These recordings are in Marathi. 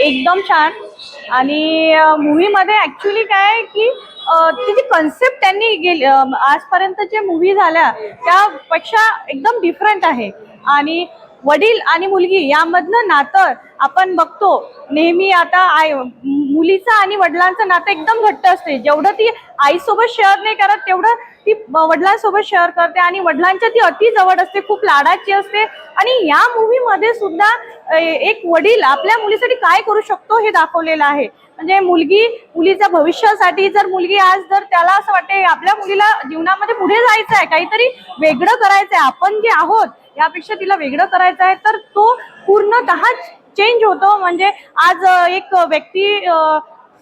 एकदम छान. आणि मूवीमध्ये ॲक्च्युली काय आहे की तिची कन्सेप्ट त्यांनी गेली आजपर्यंत जे मूवी झाल्या त्यापेक्षा एकदम डिफरंट आहे. आणि वडील आणि मुलगी यामधनं नातं आपण बघतो नेहमी आता आई मुलीचं आणि वडिलांचं नातं एकदम घट्ट असते. जेवढं ती आईसोबत शेअर नाही करत तेवढं ती वडिलांसोबत शेअर करते आणि वडिलांच्या ती अति जवळ असते खूप लाडाची असते. आणि या मूवी मध्ये सुद्धा एक वडील आपल्या मुलीसाठी काय करू शकतो हे दाखवलेलं आहे. म्हणजे मुलगी मुलीच्या भविष्यासाठी जर मुलगी आज जर त्याला असं वाटते आपल्या मुलीला जीवनामध्ये पुढे जायचं आहे काहीतरी वेगळं करायचं आहे आपण जे आहोत यापेक्षा तिला वेगळं करायचं आहे तर तो पूर्णतः चेंज होतो. म्हणजे आज एक व्यक्ती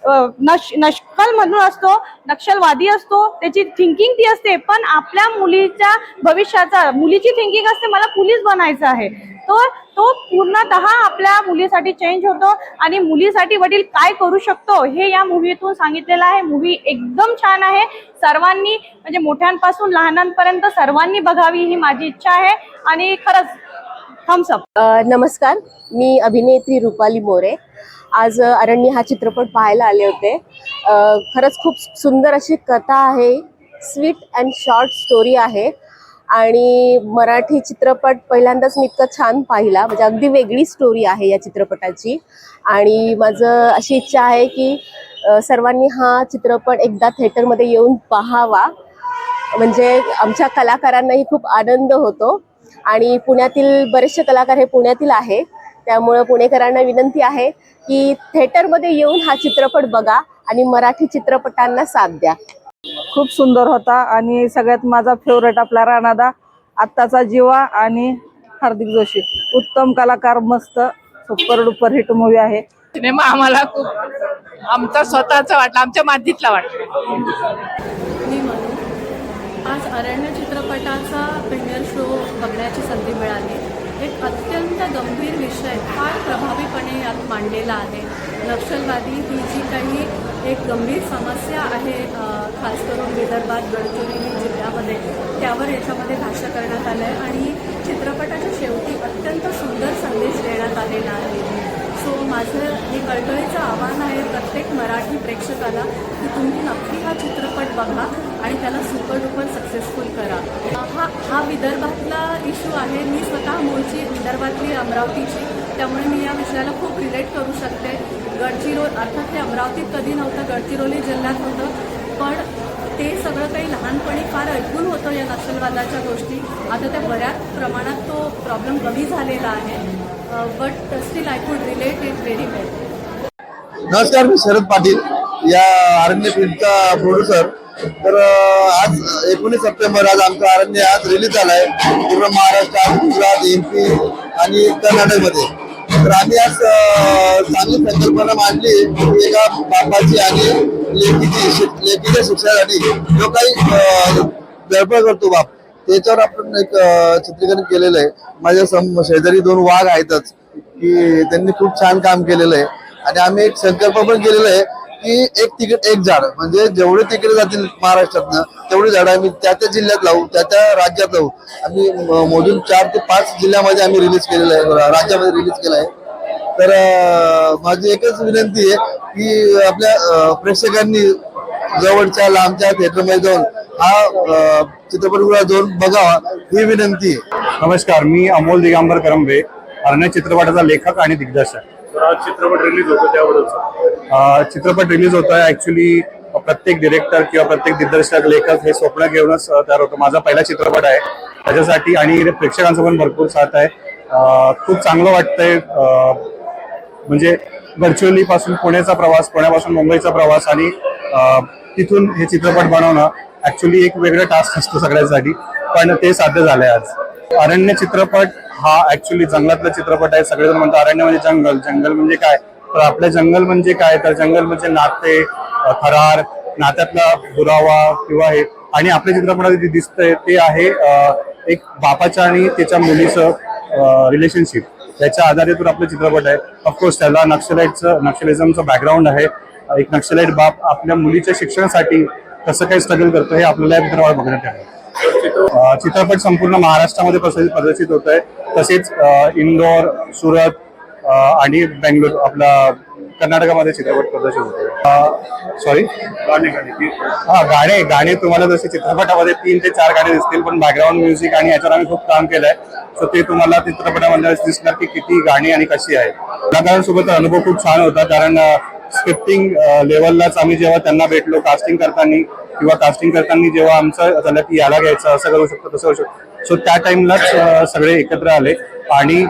नश नक्षल म्हणून असतो नक्षलवादी असतो त्याची थिंकिंग ती असते पण आपल्या मुलीच्या भविष्याचा मुलीची थिंकिंग असते मला पोलीस बनायचं आहे. तो तो पूर्णतः आपल्या मुलीसाठी चेंज होतो आणि मुलीसाठी वडील काय करू शकतो हे या मूवीतून सांगितलेलं आहे. मूवी एकदम छान आहे. सर्वांनी म्हणजे मोठ्यांपासून लहानांपर्यंत सर्वांनी बघावी ही माझी इच्छा आहे. आणि खरंच थम्सअप नमस्कार. मी अभिनेत्री रुपाली मोरे. आज अरण्य हा चित्रपट पाहायला आले होते. खरंच खूप सुंदर अशी कथा आहे. स्वीट अँड शॉर्ट स्टोरी आहे. आणि मराठी चित्रपट पहिल्यांदाच मी इतकं छान पाहिला. म्हणजे अगदी वेगळी स्टोरी आहे या चित्रपटाची. आणि माझं अशी इच्छा आहे की सर्वांनी हा चित्रपट एकदा थिएटरमध्ये येऊन पाहावा. म्हणजे आमच्या कलाकारांनाही खूप आनंद होतो. आणि पुण्यातील बरेचसे कलाकार हे पुण्यातील आहे त्यामुळं पुणेकरांना विनंती आहे की थिएटरमध्ये येऊन हा चित्रपट बघा आणि मराठी चित्रपटांना साथ द्या. खूप सुंदर होता आणि सगळ्यात माझा फेवरेट आपला राणादा आत्ताचा जीवा आणि हार्दिक जोशी. उत्तम कलाकार मस्त सुपर डुपर हिट मूवी आहे. सिनेमा आम्हाला खूप आमचा स्वतःचा वाटला आमच्या मातीतला वाटला. आज अरण्य चित्रपटाचा प्रीमियर शो बघण्याची संधी मिळाली. अत्यंत गंभीर विषय फार प्रभावीपणे यात मांडलेला आहे. नक्षलवादी ही जी काही एक गंभीर समस्या आहे खास करून विदर्भात गडचिरोली जिल्ह्यामध्ये त्यावर याच्यामध्ये भाष्य करण्यात आलं आहे आणि चित्रपटाच्या शेवटी अत्यंत सुंदर संदेश देण्यात आलेला आहे. सो माझं हे कळकळीचं आव्हान आहे प्रत्येक मराठी प्रेक्षकाला की तुम्ही नक्की हा चित्रपट बघा आणि त्याला सुपर डुपर सक्सेसफुल करा. हा हा विदर्भातला इश्यू आहे. मी स्वतः मूळची विदर्भातली अमरावतीची. त्यामुळे मी या विषयाला खूप रिलेट करू शकते. गडचिरोली अर्थात हे अमरावतीत कधी नव्हतं गडचिरोली जिल्ह्यात होतं. पण ते सगळं काही लहानपणी फार ऐकून होतं या नक्षलवादाच्या गोष्टी. आता त्या बऱ्याच प्रमाणात तो प्रॉब्लेम कमी झालेला आहे. But still I could relate it very well नमस्कार मी शरद पाटील या अरण्य फिल्मचा प्रोड्युसर तर uh, आज एकोणीस सप्टेंबर आज आमचा अरण्य आज रिलीज झालाय. पूर्ण महाराष्ट्रात गुजरात एमपी आणि कर्नाटकमध्ये. तर आम्ही आज uh, चांगली संकल्पना मांडली की एका बापाची आणि लेकीची लेकीच्या शिक्षणासाठी जो काही uh, अं, धडपड करतो बाप त्याच्यावर आपण एक चित्रीकरण केलेलं आहे. माझ्या सम शेजारी दोन वाघ आहेतच की त्यांनी खूप छान काम केलेलं आहे. आणि आम्ही एक संकल्प पण केलेला आहे की एक तिकीट एक झाड. म्हणजे जेवढे तिकीट जातील महाराष्ट्रातनं तेवढे झाड आम्ही त्या त्या जिल्ह्यात लावू त्या त्या राज्यात लावू. आम्ही मोजून चार ते पाच जिल्ह्यामध्ये आम्ही रिलीज केलेलं आहे राज्यामध्ये रिलीज केलं आहे. तर माझी एकच विनंती आहे की आपल्या प्रेक्षकांनी जवळच्या लांबच्या थिएटरमध्ये जाऊन हा चित्रपटगृहात जाऊन बघावा ही विनंती आहे. नमस्कार मी अमोल दिगंबर करंबे अरण्य चित्रपटाचा लेखक आणि दिग्दर्शक. चित्रपट रिलीज होतो त्याबद्दल अं, चित्रपट रिलीज होत आहे ऍक्च्युली प्रत्येक डिरेक्टर किंवा प्रत्येक दिग्दर्शक लेखक हे स्वप्न घेऊनच तयार होतो. माझा पहिला चित्रपट आहे. त्याच्यासाठी आणि प्रेक्षकांचा पण भरपूर साथ आहे. खूप चांगलं वाटतंय. म्हणजे गडचिरोली पासून पुण्याचा प्रवास पुण्यापासून मुंबईचा प्रवास आणि तिथून हे चित्रपट बनवणं ऍक्च्युली एक वेगळं टास्क असतो सगळ्यांसाठी पण ते साध्य झालंय आज. अरण्य चित्रपट हा ऍक्च्युली जंगलातला चित्रपट आहे सगळेजण म्हणतात अरण्य म्हणजे जंगल. जंगल म्हणजे काय? तर आपलं जंगल म्हणजे काय? तर जंगल म्हणजे नाते थरार नात्यातला दुरावा किंवा हे. आणि आपल्या चित्रपटात जे दिसतंय ते आहे एक बापाच्या आणि त्याच्या मुलीचं रिलेशनशिप त्याच्या आधारितून आपलं चित्रपट आहे. ऑफकोर्स त्याला नक्षलाइटचं नक्षलिझमचं बॅकग्राऊंड आहे. एक नक्षलाइट बाप आपल्या मुलीच्या शिक्षणासाठी कसं काही स्ट्रगल करतो हे आपल्याला या चित्रपटात बघण्यात चित्रपट संपूर्ण महाराष्ट्रामध्ये प्रसारित प्रदर्शित होत आहे तसेच इंदोर सुरत आणि बेंगलोर आपला कर्नाटकामध्ये चित्रपट प्रदर्शित होते सॉरी हा गाणे गाणे तुम्हाला जसे चित्रपटामध्ये तीन ते चार गाणे दिसतील पण बॅकग्राऊंड म्युझिक आणि याच्यावर आम्ही खूप काम केलंय. सो ते तुम्हाला चित्रपटामध्ये दिसणार की किती गाणी आणि कशी आहे कलाकारांसोबत अनुभव खूप छान होता कारण स्क्रिप्टिंग लेवललाच आम्ही जेव्हा त्यांना भेटलो कास्टिंग करताना किंवा कास्टिंग करताना जेव्हा आमचं झालं की याला घ्यायचं असं करू शकतो तसं करू शकतो. सो त्या टाइमलाच सगळे एकत्र आले. आणि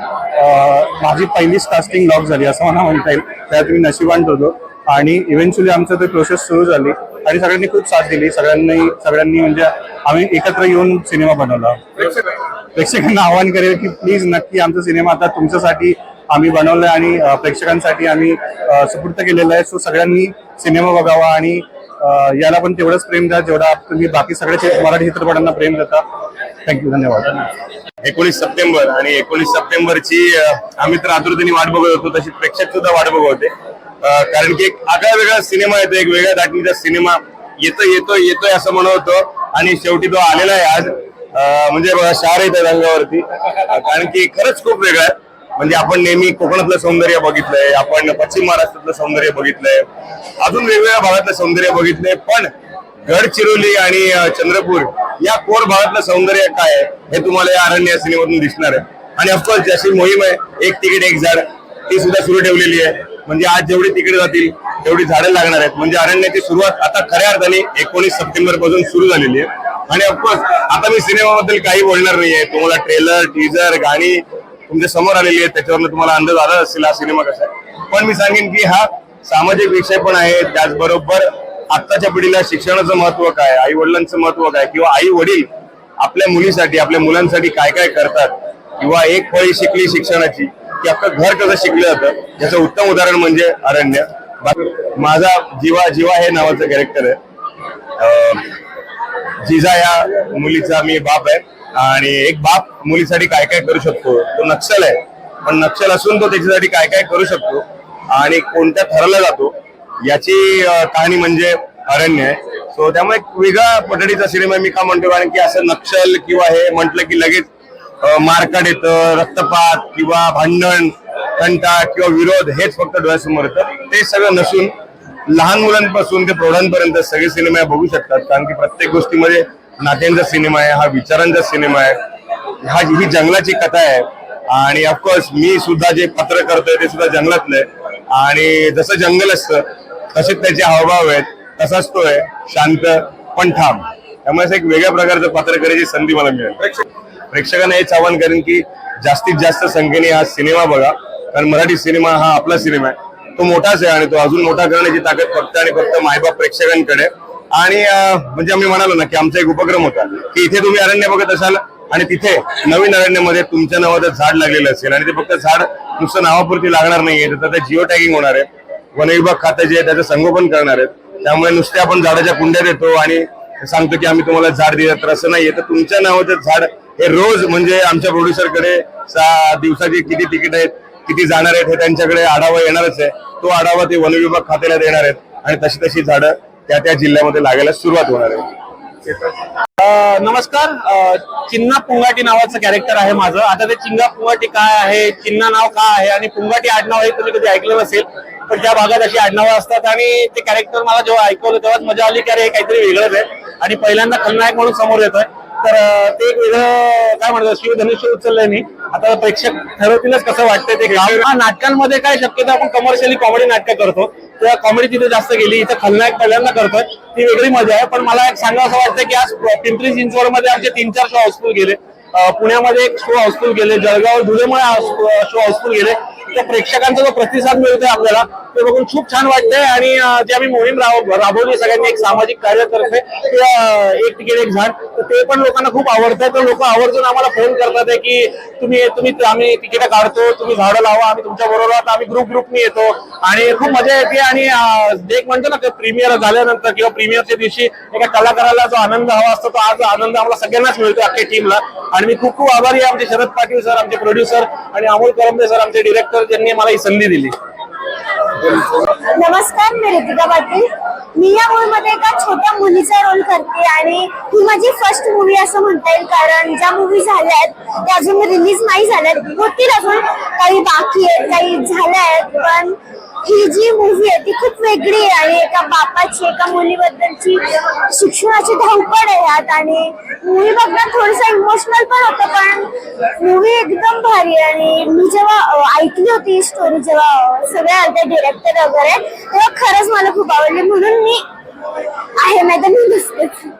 माझी पहिलीच कास्टिंग लॉक झाली असं मला म्हणता येईल. त्यात मी नशिबान होतो. आणि इव्हेंच्युअली आमचं ते प्रोसेस सुरू झाली. आणि सगळ्यांनी खूप साथ दिली. सगळ्यांनी सगळ्यांनी म्हणजे आम्ही एकत्र येऊन सिनेमा बनवला. प्रेक्षकांना. आवाहन करेल की प्लीज नक्की आमचा सिनेमा आता तुमच्यासाठी आम्ही बनवलंय आणि प्रेक्षकांसाठी आम्ही सुपूर्त केलेलं आहे. सो सगळ्यांनी सिनेमा बघावा आणि याला पण तेवढंच प्रेम द्या जेवढा तुम्ही बाकी सगळ्या मराठी चित्रपटांना प्रेम देता. थँक्यू धन्यवाद. एकोणीस सप्टेंबर आणि एकोणीस सप्टेंबरची आम्ही तर आतुरतेने वाट बघत होतो तशी प्रेक्षक सुद्धा वाट बघत होते. कारण की एक आगळा वेगळा सिनेमा येतो एक वेगळ्या दाटणीचा सिनेमा. येतो येतो येतोय असं म्हणत होतो आणि शेवटी तो आलेला आहे आज. म्हणजे बघा शार येतात रंगावरती कारण की खरंच खूप वेगळं आहे. म्हणजे आपण नेहमी कोकणातलं सौंदर्य बघितलंय आपण पश्चिम महाराष्ट्रातलं सौंदर्य बघितलंय अजून वेगवेगळ्या भागातलं सौंदर्य बघितलंय पण गडचिरोली आणि चंद्रपूर या कोर भागातलं सौंदर्य काय आहे हे तुम्हाला या अरण्य सिनेमातून दिसणार आहे. आणि ऑफकोर्स जशी मोहीम आहे एक तिकीट एक झाड ती सुद्धा सुरू ठेवलेली आहे. म्हणजे आज जेवढी तिकीट जातील तेवढी झाडं लागणार आहेत. म्हणजे अरण्याची सुरुवात आता खऱ्या अर्थाने एकोणीस सप्टेंबरपासून सुरू झालेली आहे. आणि ऑफकोर्स आता मी सिनेमाबद्दल काही बोलणार नाहीये. तुम्हाला ट्रेलर टीजर गाणी तुमच्यासमोर आलेली आहेत त्याच्यावरनं तुम्हाला अंदाज आला असेल हा सिनेमा कसा आहे? पण मी सांगेन की हा सामाजिक विषय पण आहे त्याचबरोबर आत्ताच्या पिढीला शिक्षणाचं महत्त्व काय आई वडिलांचं महत्त्व काय किंवा आई वडील आपल्या मुलीसाठी आपल्या मुलांसाठी काय काय करतात किंवा एक फळी शिकली शिक्षणाची की आपलं घर कसं शिकलं जातं याचं उत्तम उदाहरण म्हणजे अरण्य. माझा जीवा जीवा हे नावाचं कॅरेक्टर आहे. अं, जिजा या मुलीचा मी बाप आहे. आणि एक बाप मुलीसाठी काय काय करू शकतो तो नक्षल आहे. पण नक्षल असून तो त्याच्यासाठी काय काय करू शकतो आणि कोणत्या ठरवला जातो याची कहाणी म्हणजे अरण्य आहे. सो त्यामुळे एक वेगळा पद्धतीचा सिनेमा मी का म्हणतो कारण की असं नक्षल किंवा हे म्हटलं की लगेच मारकाट येतं रक्तपात किंवा भांडण कंटाळ किंवा विरोध हेच फक्त डोळ्यासमोर येतं. ते सगळं नसून लहान मुलांपासून ते प्रौढांपर्यंत सगळे सिनेमा बघू शकतात. कारण की प्रत्येक गोष्टीमध्ये नात्यांचा सिनेमा आहे हा विचारांचा सिनेमा आहे. हा ही जंगलाची कथा आहे. आणि ऑफकोर्स मी सुद्धा जे पत्र करतोय ते सुद्धा जंगलातलं आहे. आणि जसं जंगल असतं तसेच त्याचे हावभाव आहेत तसाच तो आहे शांत पण ठाम. त्यामुळे असं एक वेगळ्या प्रकारचं पत्र करायची संधी मला मिळेल. प्रेक्षकांना हेच आवाहन करेन की जास्तीत जास्त संख्येने हा सिनेमा बघा. कारण मराठी सिनेमा हा आपला सिनेमा आहे. तो मोठाच आहे आणि तो अजून मोठा करण्याची ताकद फक्त आणि फक्त मायबाप प्रेक्षकांकडे आहे. आणि म्हणजे आम्ही म्हणालो ना की आमचा एक उपक्रम होता की इथे तुम्ही अरण्य बघत असाल आणि तिथे नवीन अरण्यामध्ये तुमच्या नावाचं झाड लागलेलं असेल आणि ते फक्त झाड नुसतं नावापुरती लागणार नाहीये तर त्याचं जिओ टॅगिंग होणार आहे. वन विभाग खातं जे आहे त्याचं संगोपन करणार आहेत. त्यामुळे नुसते आपण झाडाच्या कुंड्यात येतो आणि सांगतो की आम्ही तुम्हाला झाड दिलं तर असं नाहीये. तर तुमच्या नावाचं झाड हे रोज म्हणजे आमच्या प्रोड्युसरकडे दिवसाची किती तिकीट आहेत किती जाणार आहेत हे त्यांच्याकडे आढावा येणारच आहे. तो आढावा ते वन विभाग खात्याला देणार आहेत आणि तशी तशी झाडं त्या त्या जिल्ह्यामध्ये लागायला सुरुवात होणार आहे. नमस्कार. चिन्ना पुंगाटी नावाचं कॅरेक्टर आहे माझं. आता ते चिंगा पुंगाटी काय आहे? चिन्ना नाव काय आहे? आणि पुंगाटी आडनाव हे तुम्ही कधी ऐकलं नसेल पण त्या भागात अशी आडनावं असतात. आणि ते कॅरेक्टर मला जेव्हा ऐकवलं तेव्हाच मजा आली की अरे काहीतरी वेगळंच आहे. आणि पहिल्यांदा खलनायक म्हणून समोर येतोय. तर ते एक वेगळं काय म्हणतात शिवधनुष्य उचललंय मी. आता प्रेक्षक ठरवतीलच कसं वाटतंय ते हा नाटकांमध्ये काय शक्यतो आपण कमर्शियली कॉमेडी नाटकं करतो. तेव्हा कॉमेडी तिथे जास्त गेली इथं खलनायक पहिल्यांदा करतोय. ती वेगळी मजा आहे. पण मला एक सांगावं असं वाटतं की आज पिंपरी चिंचवडमध्ये आमचे तीन चार शो हाऊसफुल गेले पुण्यामध्ये एक शो हाऊसफुल गेले. जळगाव धुळेमुळे शो हाऊसफुल गेले. त्या प्रेक्षकांचा जो प्रतिसाद मिळतोय आपल्याला ते बघून खूप छान वाटतंय. आणि जे आम्ही मोहीम राब- राबवली सगळ्यांनी एक सामाजिक कार्यातर्फे एक तिकीट एक झाड तर ते पण लोकांना खूप आवडतंय. तर लोक आवर्जून आम्हाला फोन करतात आहे की तुम्ही तुम्ही आम्ही तिकीट काढतो तुम्ही झाडं लावा आम्ही तुमच्या बरोबर आहोत आम्ही ग्रुप ग्रुपनी येतो. आणि खूप मजा येते आणि एक म्हणतो ना प्रीमियर झाल्यानंतर किंवा प्रीमियरच्या दिवशी एका कलाकाराला जो आनंद हवा असतो तो आज आनंद आम्हाला सगळ्यांनाच मिळतो अख्ख्या टीमला आणि मी खूप खूप आभारी आहे आमचे शरद पाटील सर आमचे प्रोड्युसर आणि अमोल करमदे सर आमचे डिरेक्टर ज्यांनी मला ही संधी दिली. नमस्कार मी ऋतिका पाटील. मी या मूवी मध्ये एका छोट्या मुलीचा रोल करते आणि ही माझी फर्स्ट मूवी असं म्हणता येईल कारण ज्या मूवी झाल्या आहेत त्या अजून रिलीज नाही झाल्यात. होतील अजून काही बाकी आहेत काही झाल्या आहेत पण ही जी मूवी आहे ती खूप वेगळी आहे. एका बापाची एका मुलीबद्दलची शिक्षणाची धावपळ आहे यात. आणि मूवी बघण्यात थोडस इमोशनल पण होतं पण मूवी एकदम भारी आहे. आणि मी जेव्हा ऐकली होती ही स्टोरी जेव्हा सगळे आलते डिरेक्टर वगैरे तेव्हा खरंच मला खूप आवडली. म्हणून मी आहे नाही तर मी नसतेच.